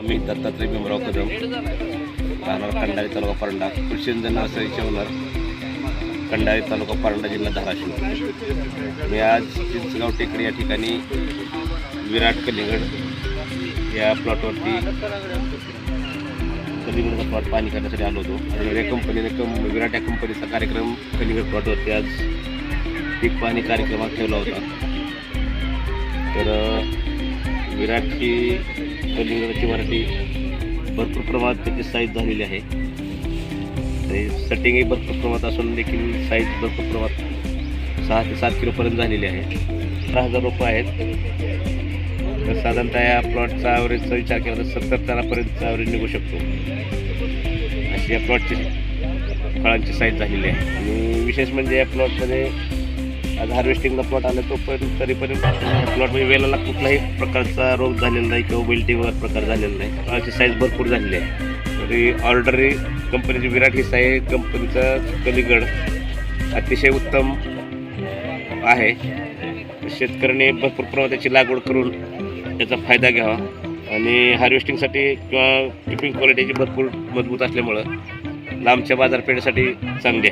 आम्ही दत्तात्रय भीमराव कदम राहणार खंडाळी तालुका परंडा. कृषींजन नर्सरीचे होणार खंडारी तालुका परंडा जिल्हा धाराशिव. मी आज चिंचगाव टेकडी या ठिकाणी विराट कलिंगड या प्लॉटवरती कलिंगडचा प्लॉट पाणी करण्यासाठी आलो होतो. आणि या कंपनीने कं विराट या कंपनीचा कार्यक्रम कलिंगड प्लॉटवरती आज पीक पाणी कार्यक्रमात ठेवला होता. तर विराटची कलिंगडची व्हरायटी भरपूर प्रमाणात त्याची साईज झालेली आहे. आणि सेटिंगही भरपूर प्रमाणात असून देखील साईज भरपूर प्रमाणात सहा ते सात किलोपर्यंत झालेली आहे. दहा हजार रुपये आहेत. तर साधारणतः या प्लॉटचा ॲव्हरेजचा विचार केला तर सत्तर टनापर्यंतचा ॲव्हरेज निघू शकतो. अशी या प्लॉटची फळांची साईज झालेली आहे. आणि विशेष म्हणजे या प्लॉटमध्ये आज हार्वेस्टिंगला प्लॉट आला तो पण तरी पण प्लॉटमध्ये वेलाला कुठलाही प्रकारचा रोग झालेला नाही किंवा बिल्टिंग वगैरे प्रकार झालेला नाही. प्लॉटची साईज भरपूर झालेली आहे. तरी ऑर्डर कंपनीची विराट हिस्सा आहे. कंपनीचा कलिगड अतिशय उत्तम आहे. शेतकऱ्याने भरपूर प्रमाणात त्याची लागवड करून त्याचा फायदा घ्यावा. आणि हार्वेस्टिंगसाठी किंवा टिपिंग क्वालिटीची भरपूर मजबूत असल्यामुळं लांबच्या बाजारपेठेसाठी चांगली आहे.